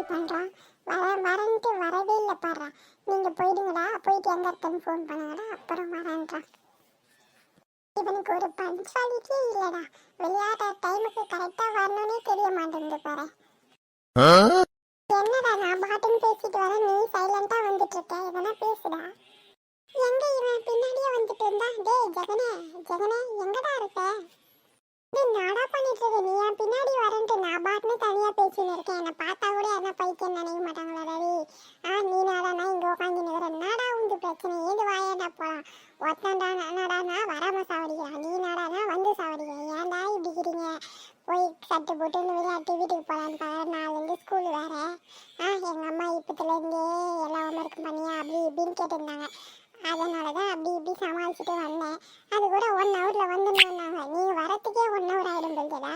இப்படி பண்ணுறான் வர வரன்ட்டு வரவே இல்லை பாடுறா நீங்கள் போயிடுங்கடா. போயிட்டு எங்கே இருக்கேன்னு ஃபோன் பண்ணுங்கடா. அப்புறம் வரேன்றான் இவனுக்கு ஒரு பஞ்சுவாலிட்டியே இல்லைடா. விளையாடுற டைமுக்கு கரெக்டாக வரணும்னே தெரிய மாட்டேங்குது பாரு. என்னடா நான் பாட்டுன்னு பேசிட்டு வரேன்? நீ சைலண்டா வந்துட்டு இருக்க. எதனா பேசுடா. எங்க இவன் பின்னாடியே வந்துட்டு இருந்தா? டேய் ஜெகனே ஜெகனே எங்கடா இருக்க? நாடா பண்ணிட்டு இருக்க நீ என் பின்னாடி வரேன்ட்டு நான் பாட்டுன்னு தனியா பேசின்னு இருக்கேன். என்னை பார்த்தா கூட என்ன பைத்தியம் நினைக்க மாட்டாங்களா ரவி ஆ நீ நாடானா இங்க உட்காந்து நிக்கிற. நாடா உந்து பிரச்சனை? ஏது வாயேடா போலாம்? ஒத்தண்டா நாடானா வராம சாவடிக்கிறான். நீ நாடானா வந்து சாவடிக்கிறேன். ஏன்டா இப்படிக்கிறீங்க போய் சட்டு போட்டுன்னு விளையாட்டு வீட்டுக்கு போகலான்னு பாரு. நாளைலேருந்து ஸ்கூல் வேற. ஆ எங்கள் அம்மா இப்பத்துலேருந்தே எல்லா ஹோம்ஒர்க் பண்ணியா? அப்படி இப்படின்னு கேட்டிருந்தாங்க. அதனால தான் அப்படி இப்படி சமாளிச்சுட்டு வந்தேன் அது கூட ஒன் ஹவரில் வந்துருந்தாங்க நீ வரத்துக்கே ஒன் ஹவர் ஆகிடும் போல்தடா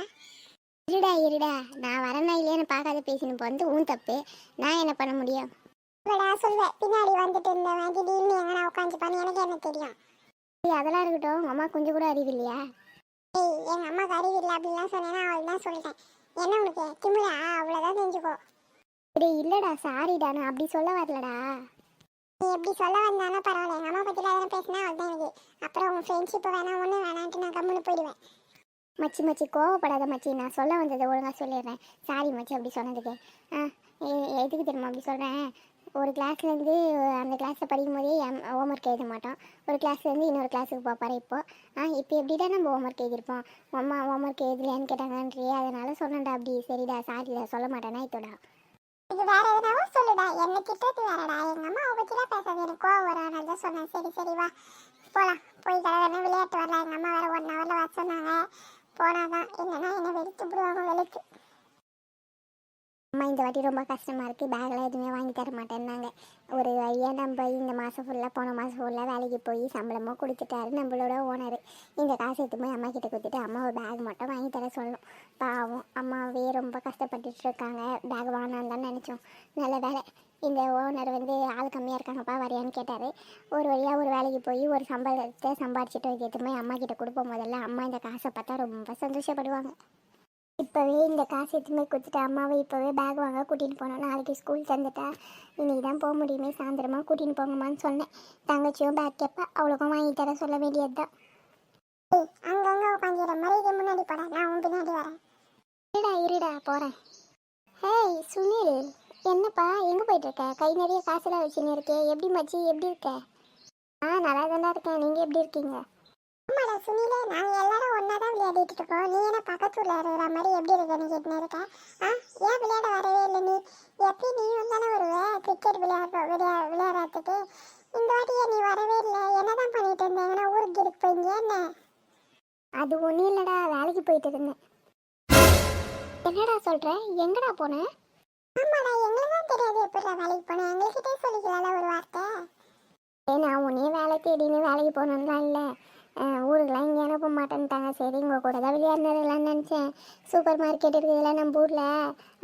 இருடா நான் வரேனா இல்லையான்னு பார்க்காத பேசினு போகிறது உன் தப்பு. நான் என்ன பண்ண முடியும்? இவடா சொல்வேன் பின்னாடி வந்துட்டு இருந்தவன் திடீர்னு எங்கன்னா உட்காந்து பண்ணி எனக்கு என்ன தெரியும்? ஏய், அதெல்லாம் இருக்கட்டும். உங்கள் அம்மா கொஞ்சம் கூட அறிவு இல்லையா? ஏய் எங்கள் அம்மாக்கு அறிவு இல்லை அப்படிலாம் சொன்னேன்னா அவள் தான் சொல்லிட்டேன். என்ன உனக்கு? திமுறா அவ்வளோதான் செஞ்சுக்கோ டேய் இல்லைடா சாரிடா நான் அப்படி சொல்ல வரலடா. நீ எப்படி சொல்ல வந்தாலும் பரவாயில்ல. எங்கள் அம்மா பற்றியில் எதனா பேசினா அவள் தான் எனக்கு. அப்புறம் உங்கள் ஃப்ரெண்ட்ஷிப்பு வேணாம் ஒன்றும் வேணான்ட்டு நான் கம்முன்னு போயிடுவேன். மச்சி மச்சி கோவப்படாத மச்சி. நான் சொல்ல வந்ததை ஒழுங்காக சொல்லிடுறேன். சாரி மச்சி அப்படி சொன்னதுக்கு. ஆ எதுக்கு தெரியுமா அப்படி சொல்கிறேன் ஒரு கிளாஸ்லேருந்து அந்த கிளாஸில் படிக்கும் போதே ஹோம்ஒர்க் எழுத மாட்டோம் ஒரு கிளாஸ்லேருந்து இன்னொரு கிளாஸுக்கு போப்பாரு இப்போது ஆ இப்போ எப்படிடா நம்ம ஹோம் ஒர்க் எழுதியிருப்போம்? அம்மா ஹோம்ஒர்க் எழுதலையான்னு கேட்டாங்கன்றியே அதனால சொன்னேன்டா அப்படி. சரிடா சாரிடா சொல்ல மாட்டேன்னா இதோடா இது வேற எதனாவும் சொல்லுடா. என்ன திட்டத்து வேறடா. எங்க அம்மா அவங்க கிட்ட பேசுறது. எனக்கு கோவம் வரும். அதனால தான் சொன்னேன். சரி சரி வா. போலாம். போய் கடவுளே விளையாட்டு வரலாம். எங்க அம்மா வேற ஒன் ஹவர்ல வர சொன்னாங்க. போனாதான். என்னன்னா என்னை வெளுத்து விடுவாங்க வெளுத்து. அம்மா இந்த வாட்டி ரொம்ப கஷ்டமாக இருக்குது பேக்கில் எதுவுமே வாங்கி தர மாட்டேன்னாங்க. ஒரு வழியாக போய் இந்த மாதம் ஃபுல்லாக போன மாதம் ஃபுல்லாக வேலைக்கு போய் சம்பளமோ கொடுத்துட்டாரு நம்மளோட ஓனர் இந்த காசு எடுத்து போய் அம்மா கிட்ட கொடுத்துட்டு அம்மா ஒரு பேக் மட்டும் வாங்கி தர சொல்லணும். பாவம் அம்மாவே ரொம்ப கஷ்டப்பட்டுட்டு இருக்காங்க. பேக் வாங்கலான்னு தான் நினச்சோம். நல்ல வேலை. இந்த ஓனர் வந்து ஆள் கம்மியாக இருக்காங்கப்பா வரையான்னு கேட்டார். ஒரு வழியாக ஒரு வேலைக்கு போய் ஒரு சம்பளத்தை சம்பாரிச்சிட்டு எடுத்து போய் அம்மா கிட்ட கொடுப்போம். முதல்ல அம்மா இந்த காசை பார்த்தா ரொம்ப சந்தோஷப்படுவாங்க. இப்போவே இந்த காசு எதுவுமே கொடுத்துட்டு அம்மாவை இப்போவே பேக் வாங்க கூட்டிகிட்டு போனோம். நாளைக்கு ஸ்கூல் தந்துட்டா இன்னைக்கு தான் போக முடியுமே. சாயந்தரமா கூட்டிகிட்டு போங்கம்மான்னு சொன்னேன். தங்கச்சியும் பேக் கேட்பா அவளுக்கும் வாங்கி தர சொல்ல வேண்டியது தான் அங்கங்க உட்காந்துற மரியாதை முன்னாடி போடா. நான் உன் பின்னாடி வரேன். இருடா இருடா போகிறேன் ஹேய் சுனில் என்னப்பா? எங்கே போயிட்டு இருக்க கை நிறைய காசுலாம் வச்சுன்னு இருக்கே எப்படி மச்சி? எப்படி இருக்க? ஆ நல்லா தானே இருக்கேன். நீங்கள் எப்படி இருக்கீங்க? ஆமாடா சுனிலே நாங்கள் எல்லாரும் ஒன்றா தான் விளையாடிட்டு இருக்கோம். நீ என்ன பக்கத்துல இருக்கிற மாதிரி எப்படி இருக்கன்னு கேட்டுன்னு இருக்க ஆ? ஏன் விளையாட வரவே இல்லை நீ? எப்படி நீயும் தானே வருவ. கிரிக்கெட் விளையாடுற விளையா விளையாடுறதுக்கு. இந்த வாட்டி நீ வரவே இல்லை. என்னதான் பண்ணிட்டு இருந்தீங்கன்னா ஊருக்கு இருக்கு போயிருந்தீங்க என்ன? அது ஒன்றும் இல்லைடா. வேலைக்கு போயிட்டு இருந்தேன். என்னடா சொல்கிற எங்கடா போனேன் ஆமாடா எங்களுக்கு தான் தெரியாது எப்படிடா வேலைக்கு போனேன். எங்ககிட்டே சொல்லிக்கலாம்ல ஒரு வார்த்தை. ஏ நான் உன்னே வேலை தேடின்னு வேலைக்கு போகணுன்னுலாம் இல்லை. ஊருக்கெலாம் இங்கே அனுப்ப மாட்டேன்ட்டாங்க. சரி உங்கள் கூட தான் விளையாடுனதுலான்னு நினச்சேன். சூப்பர் மார்க்கெட் இருக்குதுல்ல நம்ம ஊரில்.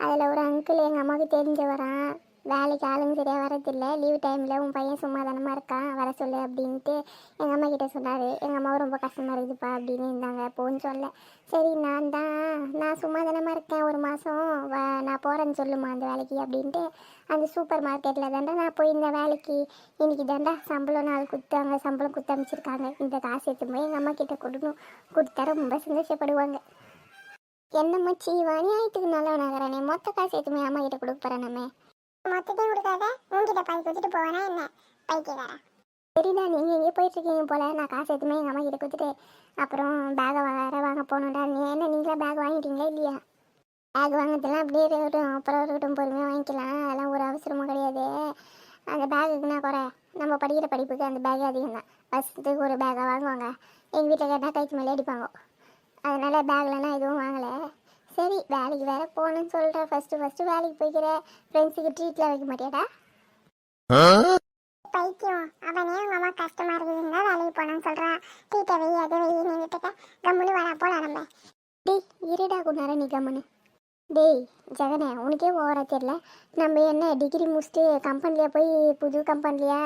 அதில் ஒரு அங்கிள் எங்கள் அம்மாவுக்கு தெரிஞ்ச வரான் வேலைக்கு ஆளுங்க சரியாக வரதில்லை லீவு டைமில் உன் பையன் சும்மா தானமாக இருக்கான் வர சொல்லு அப்படின்ட்டு எங்கள் அம்மா கிட்டே சொன்னார். எங்கள் அம்மாவும் ரொம்ப கஷ்டமாக இருக்குதுப்பா அப்படின்னு இருந்தாங்க. போன்னு சொல்ல. சரி நான் தான் நான் சும்மா தானமாக இருக்கேன் ஒரு மாதம் நான் போகிறேன்னு சொல்லுமா அந்த வேலைக்கு அப்படின்ட்டு அந்த சூப்பர் மார்க்கெட்டில் தாண்டா நான் போய் இந்த வேலைக்கு இன்றைக்கி தாண்டா சம்பளம் நாள் கொடுத்தாங்க சம்பளம் கொடுத்து அமைச்சிருக்காங்க. இந்த காசு எடுத்து போய் எங்கள் அம்மா கிட்டே கொடுக்கணும். கொடுத்தா ரொம்ப சந்தோஷப்படுவாங்க. என்ன மச்சி வணியாயத்துக்கு நல்லவனாகிறானே மொத்த காசு எடுத்துமே அம்மா கிட்ட கொடுக்க போகிறேன் நம்ம மொத்தத்தையும் கொடுக்காத. உங்ககிட்ட பாதி கொடுத்துட்டு போவேனா என்ன? பைத்தியக்காரா சரிடா நீங்கள் எங்கேயும் போயிட்டுருக்கீங்க போல். நான் காசு எதுவுமே எங்கள் அம்மா கிட்ட கொடுத்துட்டு அப்புறம் பேகை வேறு வாங்க போகணும்டா. நீ என்ன நீங்களே பேக் வாங்கிட்டீங்களா இல்லையா? பேக் வாங்கினதெல்லாம் அப்படியே இருக்கட்டும். அப்புறம் இருக்கட்டும் பொறுமையாக வாங்கிக்கலாம். அதெல்லாம் ஒரு அவசரமும் கிடையாது. அந்த பேகுக்குன்னா குறை. நம்ம படிக்கிற படிப்புக்கு அந்த பேக் அதிகம் தான் வருஷத்துக்கு ஒரு பேக்கை வாங்குவாங்க. எங்கள் வீட்டில் கேட்டால் கைக்கு மேலே அடிப்பாங்க. அதனால் பேக்லலாம் எதுவும் வாங்கலை. சரி வேலைக்கு வேறு போகணுன்னு சொல்கிறேன் ஃபஸ்ட்டு ஃபஸ்ட்டு வேலைக்கு போய்க்கிற. ஃப்ரெண்ட்ஸுக்கு ட்ரீட்லாம் வைக்க மாட்டியாடா? பைத்தியம். அவனே அவங்க அம்மா கஷ்டமா இருக்குதுன்னு தான் வேலைக்கு போனான்னு சொல்றான். டீட்டை வை அதை வை நின்றுட்டு கம்முனு வரா போலாம் நம்ம. டேய் இருடா குன்னார நீ கம்முன்னு டேய் ஜெகனே உனக்கே ஓவரா தெரியல. நம்ம என்ன டிகிரி முடிச்சுட்டு கம்பெனிலேயே போய் புது கம்பெனிலையா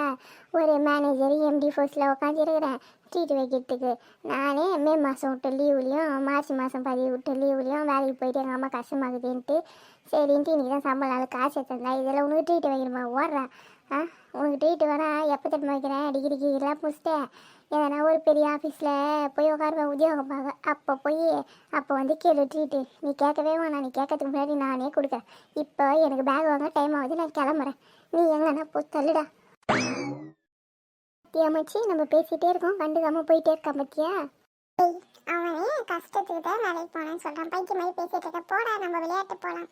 ஒரு மேனேஜர் எம்டி போஸ்ட்டில் உட்காந்துருக்கிறேன் ட்ரீட் வைக்கிறதுக்கு. நானே மே மாதம் விட்ட லீவுலையும் மார்ச் மாதம் பதிவு விட்ட லீவுலையும் வேலைக்கு போயிட்டு எங்கள் அம்மா கஷ்டமாகுதுன்ட்டு. சரின்ட்டு இன்றைக்கி தான் சம்பளம் நாள் காசு எடுத்துருந்தா இதில் உனக்கு ட்ரீட் வைக்கணுமா? ஓடுறா. ஆ உனக்கு ட்ரீட் வேணா எப்போ திரும்ப வைக்கிறேன்? டிகிரி கிரிலாம் முடிச்சிட்டேன். எதனா ஒரு பெரிய ஆஃபீஸில் போய் உட்காருவேன் உத்தியோகம் பார்க்க. அப்போ போய் அப்போ வந்து கேளு ட்ரீட்டு நீ கேட்கவே வேணாம். நீ கேட்கறதுக்கு முன்னாடி நானே கொடுக்குறேன். இப்போ எனக்கு பேக் வாங்க டைம் ஆகுது நான் கிளம்புறேன். நீ எங்கன்னா போ தள்ளுடா. அமைச்சு நம்ம பேசிகிட்டே இருக்கோம். கண்டுக்காமல் போயிட்டே இருக்கான் பத்தியா? அவனே கஷ்டத்துக்கு தான் வேலைக்கு போனேன்னு சொல்கிறான் பைக்கு மாதிரி பேசிட்டு இருக்க. போடா நம்ம விளையாட்டு போகலாம்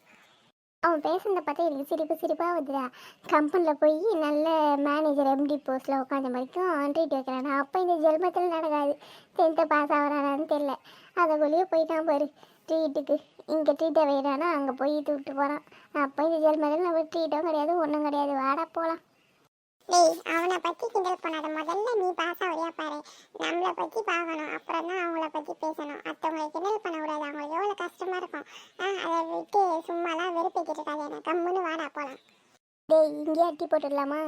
அவன் பேசுனத பார்த்தா எனக்கு சிரிப்பு சிரிப்பாக வருதுடா. கம்பெனியில் போய் நல்ல மேனேஜர் எம்டி போஸ்ட்டில் உட்காந்த வரைக்கும் ட்ரீட் வைக்கிறானா. அப்போ இந்த ஜென்மத்தில் நடக்காது. டென்த்தை பாஸ் ஆகிறானான்னு தெரில அதுக்குள்ளேயே போயிட்டான் பாரு. ட்ரீட்டுக்கு இங்கே ட்ரீட்டை வைக்கிறானா அங்கே போய் விட்டு போகிறான் அப்போ இந்த ஜென்மத்தில் நம்ம ட்ரீட்டும் கிடையாது ஒன்றும் கிடையாது. வாடா போகலாம் டேய் அவனை பற்றி கிண்டல் பண்ணாத. முதல்ல நீ பாஸ் ஆகுறியா பாரு. நம்மளை பற்றி பார்க்கணும் அப்புறம் தான் அவங்கள பற்றி பேசணும். மற்றவங்களை கிண்டல் பண்ணக்கூடாது. அவங்களுக்கு எவ்வளோ கஷ்டமாக இருக்கும். ஆ அதை விட்டு சும்மாலாம் வெறுப்பிக்கிட்டு இருக்காது. எனக்கு கம்முன்னு வாடா போகலாம் டேய் இங்கேயே அட்டி போட்டுடலாமா?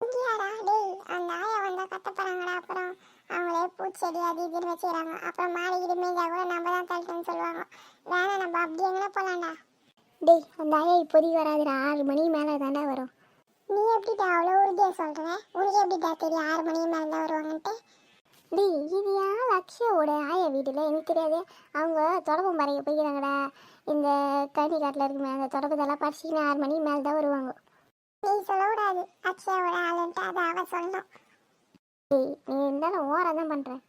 இங்கேயாடா டேய் அந்த ஆயா வந்தா கட்டப்படுறாங்கடா அப்புறம் அவங்களே பூச்செடி அது இதுன்னு வச்சுக்கிறாங்க. அப்புறம் மாடிக்கிட்டு மேய்ஞ்சா கூட நம்ம தான் தள்ளிட்டோம்னு சொல்லுவாங்க. வேணா நம்ம அப்படி எங்கே போகலாம்டா டேய் அந்த ஆயா இப்போதைக்கு வராதுடா. ஆறு மணி மேலே தாண்டா வரும். நீ எப்படிடா அவ்வளோ உறுதியாக சொல்கிற உனக்கு எப்படிடா தெரியும் ஆறு மணி மேலே தான் வருவாங்கன்ட்டு? டி இது ஏன் லக்ஷயோட ஆயா வீட்டில் எனக்கு தெரியாது. அவங்க தொடப்பு மறைக்க போய்க்கிறாங்கடா. இந்த கனி காட்டில் இருக்குமே அந்த தொடப்பத்தெல்லாம் படிச்சிக்கினா ஆறு மணிக்கு மேலே தான் வருவாங்க. நீ சொல்லக்கூடாது. அக்ஷயோட ஆளுன்ட்டு அதை அவ சொல்லணும் டேய் நீ இருந்தாலும் ஓரம் தான் பண்ணுறேன்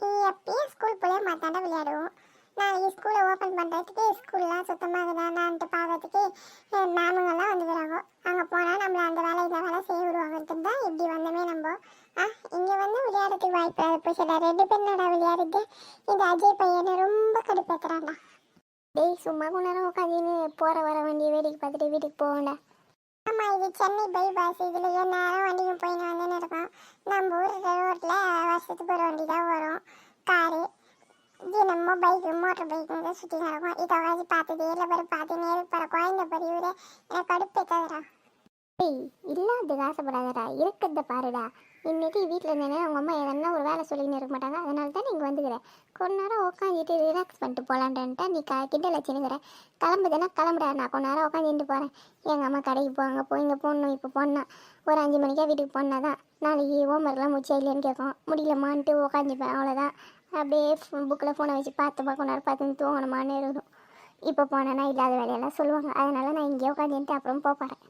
நீ எப்பயும் ஸ்கூல் போய் மாத்தாண்ட விளையாடுவோம் நாளைக்கு ஸ்கூலை ஓப்பன் பண்ணுறதுக்கு ஸ்கூல்லாம் சுத்தமாகுதானான்ட்டு பார்க்கறதுக்கு அஹ், மேமுங்கெல்லாம் வந்துக்கிறாங்க அங்கே போனால் நம்மளை அந்த வேலை இந்த வேலை செய்ய விடுவாங்கன்ட்டு தான் இப்படி வந்தோமே நம்ம. ஆ இங்கே வந்து விளையாடுறதுக்கு வாய்ப்பு இப்போ சில ரெண்டு பேர் நட விளையாடுறது? இந்த அஜய் பையனை ரொம்ப கடுப்பேற்றுறான்டா டேய் சும்மா கொஞ்ச நேரம் உட்காந்துன்னு போகிற வர வண்டியை வேடிக்கை பார்த்துட்டு வீட்டுக்கு போகண்டா. ஆமாம் இது சென்னை பைபாஸ் இதில் நேரம் வண்டியும் போயின்னு வந்துன்னு இருக்கோம். நம்ம ஊர் ரோட்டில் வருஷத்துக்கு ஒரு வண்டி தான் வரும். காரு. இது நம்ம பைக் மோட்டர் பைக்குங்க சுற்றி நடக்கும். இதை வாசி பார்த்தது இல்லை பேர் பார்த்து நேருக்கு போகிற குழந்தை பெரியவர் எனக்கு கடுப்பேற்றாதரா டேய் இல்லாததுக்கு ஆசைப்படாதடா இருக்கிறத பாருடா. இன்னைக்கு வீட்டில் இருந்தேனே அவங்க அம்மா எதனா ஒரு வேலை சொல்லின்னு இருக்க மாட்டாங்க. அதனால தான் நீங்கள் வந்துக்கிறேன் கொஞ்ச நேரம் உட்காந்துட்டு ரிலாக்ஸ் பண்ணிட்டு போகலான்ட்டு நீ க கிண்டல் வச்சுன்னுக்கிற கிளம்புதுன்னா கிளம்புடா நான் கொஞ்ச நேரம் உட்காந்துட்டு போகிறேன் எங்கள் அம்மா கடைக்கு போவாங்க போய் இங்கே போடணும் இப்போ போனால் ஒரு அஞ்சு மணிக்கா வீட்டுக்கு போனால் தான் நாளைக்கு ஹோம்ஒர்க்லாம் முடிச்சா இல்லைன்னு கேட்கும். முடியலமான்ட்டு உட்காந்துப்பேன் அவ்வளோதான் அப்படியே புக்கில் ஃபோனை வச்சு பார்த்து கொஞ்ச நேரம் பார்த்து தூங்கணுமான்னு இருக்கும் இப்போ போனேன்னா இல்லாத வேலையெல்லாம் சொல்லுவாங்க. அதனால நான் இங்கேயே உட்காந்துட்டு அப்புறம் போகிறேன்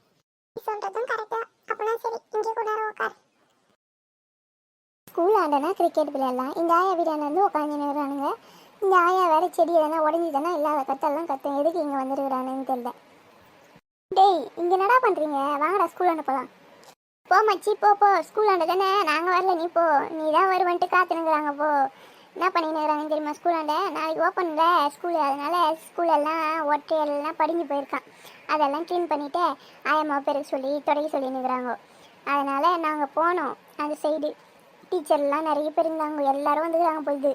சொல்கிறதும் கரெக்டாக அப்போனா சரி இங்கே கூட நேரம் ஸ்கூல் ஆண்டனா கிரிக்கெட் விளையாடலாம் இந்த ஆயா வீட்டாண்ட வந்து உட்காந்துருக்குறானுங்க இந்த ஆயா வேற செடி எதனா உடஞ்சிதானா இல்லாத கத்தெல்லாம் கத்தும். எதுக்கு இங்கே வந்துருக்கிறானுன்னு தெரியல. டேய் இங்கே என்னடா பண்ணுறீங்க வாங்கடா ஸ்கூல் அனுப்பலாம் போகலாம் போ மச்சி போ போ. ஸ்கூல் ஆண்ட தானே? நாங்கள் வரல நீ போ. நீ தான் வருவன்ட்டு காத்துனுங்கிறாங்க போ. என்ன பண்ணினுக்குறாங்கன்னு தெரியுமா ஸ்கூல் ஆண்ட? நாளைக்கு ஓப்பன்ல ஸ்கூல் அதனால ஸ்கூல் எல்லாம் ஒற்றையெல்லாம் படிஞ்சு போயிருக்கான். அதெல்லாம் க்ளீன் பண்ணிவிட்டு ஆயம்மா பேருக்கு சொல்லி தொடங்கி சொல்லினுக்குறாங்க அதனால் நாங்கள் போனோம் அந்த சைடு டீச்சர்லாம் நிறைய பேர் இருந்தாங்க. எல்லாரும் வந்துக்கிறாங்க போயிது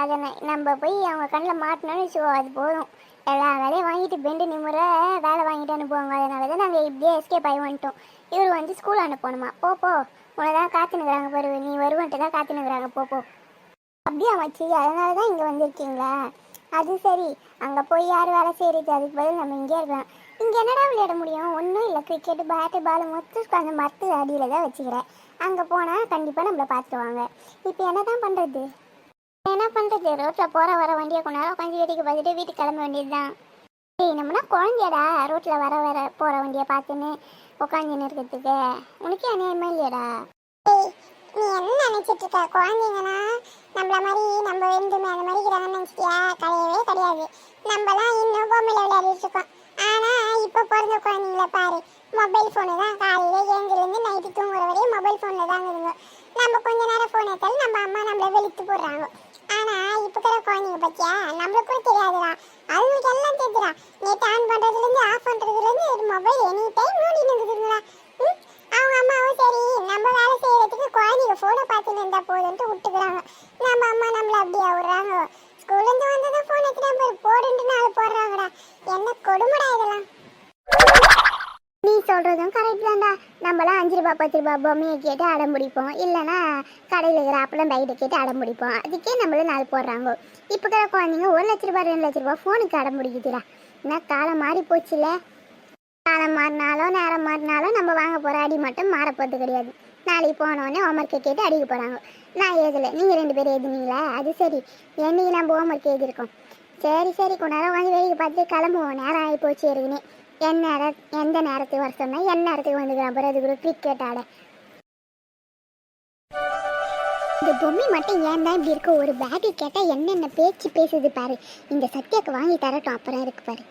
அதை நம்ம போய் அவங்க கண்ணில் மாட்டினோன்னு வச்சுக்கோ அது போதும். எல்லா வேலையும் வாங்கிட்டு பெண்டு நிமிர வேலை வாங்கிட்டு அனுப்புவாங்க. அதனால தான் நாங்கள் இப்படியே எஸ்கேப் ஆகி வந்துட்டோம். இவர் வந்து ஸ்கூல் அனுப்பணுமா? போ போ. உன்னை தான் காத்துனுக்குறாங்க பாரு. நீ வருவன்ட்டு தான் காத்துனுக்குறாங்க போ போ. அப்படியே அமைச்சு அதனால தான் இங்கே வந்திருக்கீங்களா? அது சரி. அங்கே போய் யார் வேலை செய்கிறது அதுக்கு பதில் நம்ம இங்கே இருக்கலாம். இங்கே என்னடா விளையாட முடியும்? ஒன்றும் இல்லை. கிரிக்கெட்டு பேட்டு பால் மொத்தம் அந்த மரத்து அடியில் தான் வச்சுக்கிறேன். அங்கே போனால் கண்டிப்பாக நம்மளை பார்த்துருவாங்க இப்போ என்ன தான் பண்ணுறது என்ன பண்ணுறது ரோட்டில் போகிற வர வண்டியை கொண்டாலும் உட்காந்து வேடிக்கை பார்த்துட்டு வீட்டுக்கு கிளம்ப வேண்டியது தான் ஏய் நம்மனா குழந்தையடா? ரோட்டில் வர வர போகிற வண்டியை பார்த்துன்னு உட்காந்துன்னு இருக்கிறதுக்கு உனக்கே அநியாயமா இல்லையடா? நீ என்ன நினச்சிட்டு இருக்க? குழந்தைங்கன்னா நம்மள மாதிரி நம்ம வெந்துமே அந்த மாதிரி இருக்கிறாங்கன்னு நினச்சிட்டியா? கிடையவே கிடையாது. நம்மலாம் இன்னும் பொம்மையில் விளையாடிட்டு இருக்கோம். ஆனால் இப்போ பிறந்த குழந்தைங்கள பாரு. மொபைல் ஃபோனு தான் காலையில் ஏந்திலேருந்து நைட்டு தூங்குற வரையும் மொபைல் ஃபோனில் தான் இருந்தோம். நம்ம கொஞ்ச நேரம் ஃபோன் எடுத்தாலும் நம்ம அம்மா நம்மளை வெளுத்து போடுறாங்க. ஆனால் இப்போ இருக்கிற குழந்தைங்க பற்றியா நம்மளுக்கும் கூட தெரியாதுடா. அதுங்களுக்கு எல்லாம் தெரியுதுடா நேற்று ஆன் பண்ணுறதுலேருந்து ஆஃப் பண்ணுறதுலேருந்து மொபைல் எனி டைம் மூடி நின்றுதுங்களா ம்? அவங்க அம்மாவும் சரி நம்ம வேலை செய்யறதுக்கு குழந்தைங்க ஃபோனை பார்த்துன்னு இருந்தா போதுன்ட்டு விட்டுக்கிறாங்க. நம்ம அம்மா நம்மள அப்படியே விடுறாங்க. ஸ்கூல்ல இருந்து வந்ததும் போன் எடுத்துட்டு போடுன்ட்டு நாள் போடுறாங்கடா. என்ன கொடுமைடா இதெல்லாம். சொல்கிறதும் கரெக்ட் தான்டா. நம்மளாம் அஞ்சு ரூபா பத்து ரூபா பொம்மையை கேட்டு அடம் பிடிப்போம். இல்லைன்னா கடையில் இருக்கிற அப்பளம் பைட்டை கேட்டு அடம் பிடிப்போம். அதுக்கே நம்மளும் நாள் போடுறாங்க. இப்போ இருக்கிற குழந்தைங்க ஒரு லட்ச ரூபா ரெண்டு லட்ச ரூபா ஃபோனுக்கு அடம் பிடிக்குதுடா. என்ன காலம் மாறி போச்சுல? காலம் மாறினாலும் நேரம் மாறினாலும் நம்ம வாங்க போகிற அடி மட்டும் மாறப்போகிறது கிடையாது. நாளைக்கு போனோடனே ஹோம்ஒர்க்கை கேட்டு அடிக்க போகிறாங்க நான் எழுதலை. நீங்கள் ரெண்டு பேரும் எழுதுனீங்களா? அது சரி. என்னைக்கு நம்ம ஹோம்ஒர்க் எழுதியிருக்கோம்? சரி சரி. கொஞ்ச நேரம் வாங்கி வேடிக்கை பார்த்து கிளம்புவோம். நேரம் ஆகி போச்சு இருக்குன்னு என் நேரம் எந்த நேரத்துக்கு வர சொன்னால் என் நேரத்துக்கு வந்துக்கிறான் அப்புறம் அதுக்கு ஒரு கிரிக்கெட் ஆட. இந்த பொம்மை மட்டும் ஏன் தான் இப்படி இருக்க? ஒரு பேக்கு கேட்டால் என்னென்ன பேச்சு பேசுது பாரு. இந்த சத்யாக்கு வாங்கி தரட்டும் அப்புறம் இருக்கு பாரு.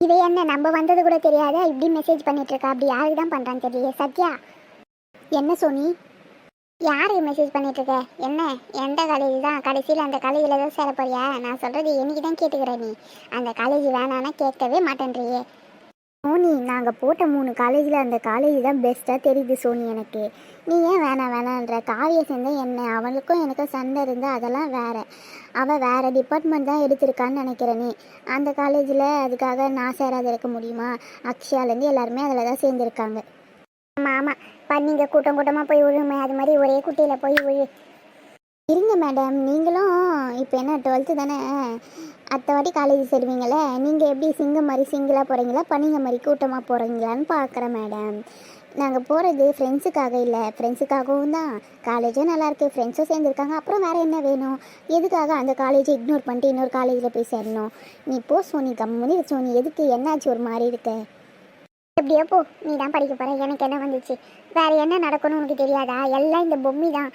இது என்ன நம்ம வந்தது கூட தெரியாத? இப்படி மெசேஜ் பண்ணிட்டு இருக்கா? அப்படி யாருக்கு தான் பண்ணுறான்னு தெரியல சத்யா என்ன சோனி? யாருக்கு மெசேஜ் பண்ணிட்டு இருக்க? என்ன? எந்த காலேஜ் தான்? கடைசியில் அந்த காலேஜில் தான் சேர போறியா நான் சொல்கிறது என்னைக்கு தான் கேட்டுக்கிறேன் நீ. அந்த காலேஜ் வேணான்னா கேட்கவே மாட்டேன்றியே. சோனி நாங்கள் போட்ட மூணு காலேஜில் அந்த காலேஜ் தான் பெஸ்ட்டாக தெரியுது சோனி எனக்கு. நீ ஏன் வேணாம் வேணான்ற? காவிய சேர்ந்த என்ன? அவனுக்கும் எனக்கும் சண்டை இருந்தால் அதெல்லாம் வேறு. அவள் வேறு டிபார்ட்மெண்ட் தான் எடுத்திருக்கான்னு நினைக்கிறேனே அந்த காலேஜில் அதுக்காக நான் சேராத இருக்க முடியுமா? அக்ஷயாலேருந்து எல்லாருமே அதில் தான் சேர்ந்துருக்காங்க. ஆமாம் ஆமாம் பண்ணிங்க கூட்டம் கூட்டமாக போய் விழுமே அது மாதிரி ஒரே குட்டியில் போய் விழு இருங்க மேடம் நீங்களும் இப்போ என்ன டுவெல்த்து தானே? அடுத்த வாட்டி காலேஜ் சேருவீங்களே நீங்கள் எப்படி சிங்கம் மாதிரி சிங்கிளாக போகிறீங்களா பனிங்க மாதிரி கூட்டமாக போகிறீங்களான்னு பார்க்குறேன் மேடம் நாங்கள் போகிறது ஃப்ரெண்ட்ஸுக்காக இல்லை. ஃப்ரெண்ட்ஸுக்காகவும் தான். காலேஜும் நல்லாயிருக்கு ஃப்ரெண்ட்ஸும் சேர்ந்துருக்காங்க. அப்புறம் வேறு என்ன வேணும்? எதுக்காக அந்த காலேஜை இக்னோர் பண்ணிட்டு இன்னொரு காலேஜில் போய் சேரணும்? நீ போ சோனி. கம்முனி சோனி. எதுக்கு? என்னாச்சு? ஒரு மாதிரி இருக்க. எப்படியோ போ நீ தான் படிக்க போகிற எனக்கு என்ன வந்துச்சு? வேற என்ன நடக்கணும் உனக்கு தெரியாதா? எல்லாம் இந்த பொம்மி தான்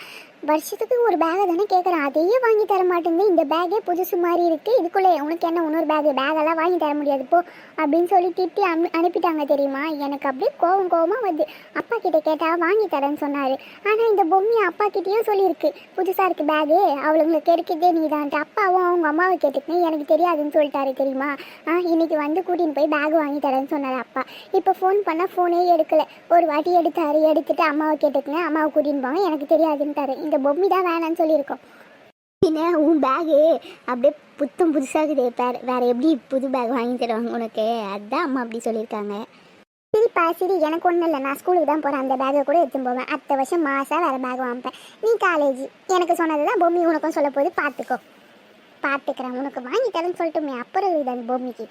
வருஷத்துக்கு ஒரு பேகை தானே கேட்குறேன் அதையே வாங்கி தர மாட்டேங்குது. இந்த பேக்கே புதுசு மாதிரி இருக்கு. இதுக்குள்ளே உனக்கு என்ன இன்னொரு பேக் பேகெல்லாம் வாங்கி தர முடியாது. போ அப்படின்னு சொல்லி திட்டி அனு அனுப்பிட்டாங்க தெரியுமா? எனக்கு அப்படியே கோவம் கோவமாக வந்து அப்பா கிட்டே கேட்டா வாங்கி தரேன்னு சொன்னாரு. ஆனால் இந்த பொம்மி அப்பா கிட்டேயும் சொல்லியிருக்கு. புதுசாக இருக்குது பேகு அவளுங்களுக்கு எடுக்கிறதே நீ தான் அப்பாவும் அவங்க அம்மாவை கேட்டுக்கேன் எனக்கு தெரியாதுன்னு சொல்லிட்டாரு தெரியுமா? ஆ இன்னைக்கு வந்து கூட்டின்னு போய் பேக் வாங்கி தரேன்னு சொன்னார் அப்பா. இப்போ ஃபோன் பண்ணால் ஃபோனே எடுக்கல. ஒரு வாட்டி எடுத்தாரு எடுத்துட்டு அம்மாவை கேட்டுக்கங்க அம்மாவை கூட்டின்னு போங்க எனக்கு தெரியாதுன்ட்டாரு இந்த பொம்மி தான் வேணான்னு சொல்லியிருக்கோம். பின்ன உன் பேகு அப்படியே புத்தம் புதுசாகுது வேற வேற எப்படி புது பேக் வாங்கி தருவாங்க உனக்கு? அதான் அம்மா அப்படி சொல்லியிருக்காங்க. சரிப்பா சரி எனக்கு ஒன்றும் இல்லை. நான் ஸ்கூலுக்கு தான் போகிறேன் அந்த பேக்கை கூட எடுத்துன்னு போவேன். அடுத்த வருஷம் மாதம் வேறு பேக் வாங்கிப்பேன் நீ காலேஜ் எனக்கு சொன்னது தான் பொம்மி உனக்கும் சொல்ல போது பார்த்துக்கோ பார்த்துக்கிறேன் உனக்கு வாங்கி தரேன்னு சொல்லட்டுமே அப்புறம் இருக்குது அந்த பொம்மிக்கு.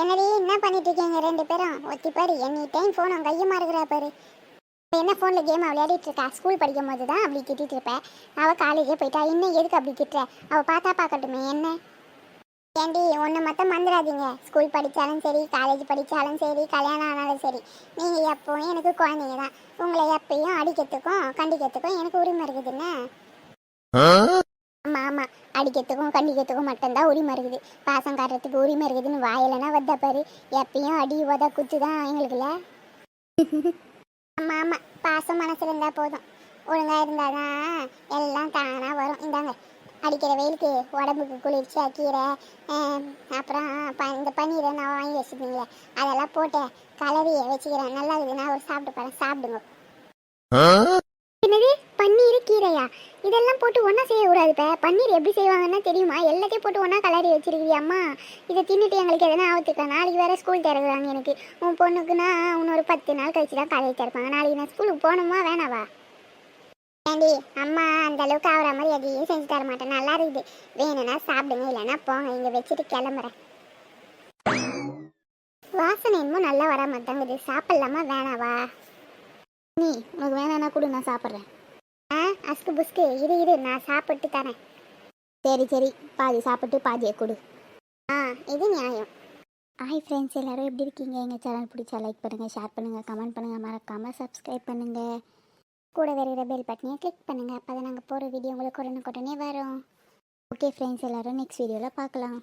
என்னடி என்ன பண்ணிட்டு இருக்கீங்க ரெண்டு பேரும். ஒத்தி பாரு எனி டைம் ஃபோன் அவன் கையமா இருக்கிறா பாரு. என்ன ஃபோனில் கேம் விளையாடிட்டு இருக்கா? ஸ்கூல் படிக்கும் போது தான் அப்படி திட்டிட்டு இருப்பேன் அவள் காலேஜே போயிட்டா. இன்னும் எதுக்கு அப்படி திட்டுற? அவள் பார்த்தா பார்க்கட்டுமே என்ன? ஏண்டி ஒன்று மட்டும் மறந்துடாதீங்க. ஸ்கூல் படித்தாலும் சரி காலேஜ் படித்தாலும் சரி கல்யாணம் ஆனாலும் சரி. நீங்கள் எப்பவும் எனக்கு குழந்தைங்க தான் உங்களை எப்பயும் அடிக்கிறதுக்கும் கண்டிக்கிறதுக்கும் எனக்கு உரிமை இருக்குதுன்னு ஆமாம் ஆமாம் அடிக்கிறதுக்கும் கண்டிக்கிறதுக்கும் மட்டும்தான் உரிமை இருக்குது பாசம் காட்டுறதுக்கு உரிமை இருக்குதுன்னு வாயிலனா வந்தா பாரு. எப்பயும் அடி உத குத்து தான் எங்களுக்குல ஆமாம் ஆமாம் பாசம் மனசில் இருந்தால் போதும். ஒழுங்காக இருந்தால் தான் எல்லாம் தானாக வரும். இந்தாங்க. அடிக்கிற வெயிலுக்கு உடம்புக்கு குளிர்ச்சியா கீரை அப்புறம் ப இந்த பன்னீரை நான் வாங்கி வச்சுருந்தீங்களே அதெல்லாம் போட்டு கலரி வச்சுக்கிறேன். நல்லா இருக்குது நான் ஒரு சாப்பிட்டு பாருங்க. சாப்பிடுங்க. என்னது? பன்னீர் இதெல்லாம் போட்டு ஒன்றா செய்யக்கூடாது இப்போ. பன்னீர் எப்படி செய்வாங்கன்னா தெரியுமா? எல்லாத்தையும் போட்டு ஒன்றா கலரி வச்சிருக்கிறியம்மா இதை தின்னுட்டு எங்களுக்கு எதனா ஆகுத்துக்கா நாளைக்கு வேற ஸ்கூல் திறக்குறாங்க எனக்கு. உன் பொண்ணுக்குன்னா இன்னொரு பத்து நாள் கழிச்சு தான் காலையில் திறப்பாங்க. நாளைக்கு நான் ஸ்கூலுக்கு போகணுமா வேணாவா? ஏண்டி அம்மா அந்த அளவுக்கு ஆகிற மாதிரி எதையும் செஞ்சு தர மாட்டேன். நல்லா இருக்குது. வேணும்னா சாப்பிடுங்க இல்லைன்னா போங்க. இங்கே வச்சுட்டு கிளம்புறேன். வாசனை என்னமோ நல்லா வர மாட்டேங்குது சாப்பிடலாமா வேணாவா? நீ உனக்கு வேணான்னா கூட நான் சாப்பிட்றேன். ஆ அஸ்கு புஸ்கு இரு இரு நான் சாப்பிட்டு தரேன். சரி சரி. பாதி சாப்பிட்டு பாதியை கொடு. ஆ இது நியாயம். ஹாய் ஃப்ரெண்ட்ஸ் எல்லோரும் எப்படி இருக்கீங்க? எங்கள் சேனல் பிடிச்சா லைக் பண்ணுங்கள் ஷேர் பண்ணுங்கள் கமெண்ட் பண்ணுங்கள் மறக்காமல் சப்ஸ்கிரைப் பண்ணுங்கள் கூட வருகிற பெல் பட்டனையும் கிளிக் பண்ணுங்கள் அப்போ தான் நாங்கள் போகிற வீடியோ உங்களுக்கு உடனே உடனே வரும். ஓகே ஃப்ரெண்ட்ஸ் எல்லோரும் நெக்ஸ்ட் வீடியோவில் பார்க்கலாம்.